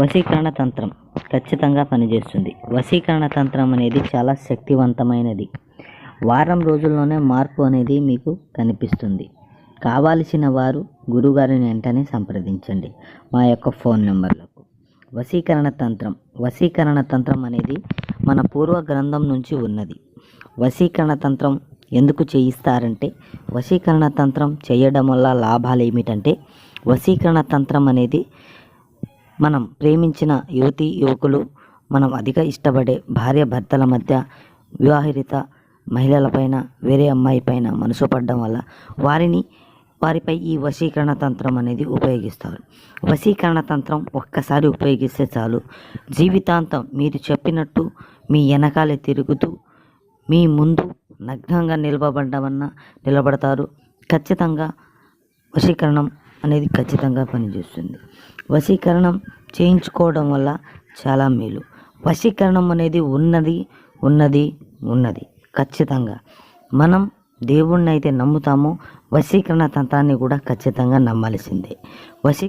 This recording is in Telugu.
వశీకరణ తంత్రం ఖచ్చితంగా పనిచేస్తుంది. వశీకరణ తంత్రం అనేది చాలా శక్తివంతమైనది. వారం రోజుల్లోనే మార్పు అనేది మీకు కనిపిస్తుంది. కావాల్సిన వారు గురుగారిని వెంటనే సంప్రదించండి. మా యొక్క ఫోన్ నెంబర్లకు. వశీకరణ తంత్రం. వశీకరణ తంత్రం అనేది మన పూర్వ గ్రంథం నుంచి ఉన్నది. వశీకరణ తంత్రం ఎందుకు చేయిస్తారంటే వశీకరణ తంత్రం చేయడం వల్ల లాభాలు ఏమిటంటే వశీకరణ తంత్రం అనేది మనం ప్రేమించిన యువతి యువకులు మనం అధిక ఇష్టపడే భార్య భర్తల మధ్య వివాహిత మహిళలపైన వేరే అమ్మాయి పైన మనసు పడడం వల్ల వారిని వారిపై ఈ వశీకరణ తంత్రం అనేది ఉపయోగిస్తారు. వశీకరణ తంత్రం ఒక్కసారి ఉపయోగిస్తే చాలు. జీవితాంతం మీరు చెప్పినట్టు మీ వెనకాలే తిరుగుతూ మీ ముందు నగ్నంగా నిలబడ్డమన్నా నిలబడతారు. ఖచ్చితంగా వశీకరణం అనేది ఖచ్చితంగా పనిచేస్తుంది. వశీకరణం చేయించుకోవడం వల్ల చాలా మేలు. వశీకరణం అనేది ఉన్నది ఉన్నది ఉన్నది. ఖచ్చితంగా. మనం దేవుణ్ణి అయితే నమ్ముతామో వశీకరణ తంత్రాన్ని కూడా ఖచ్చితంగా నమ్మాల్సిందే. వశీ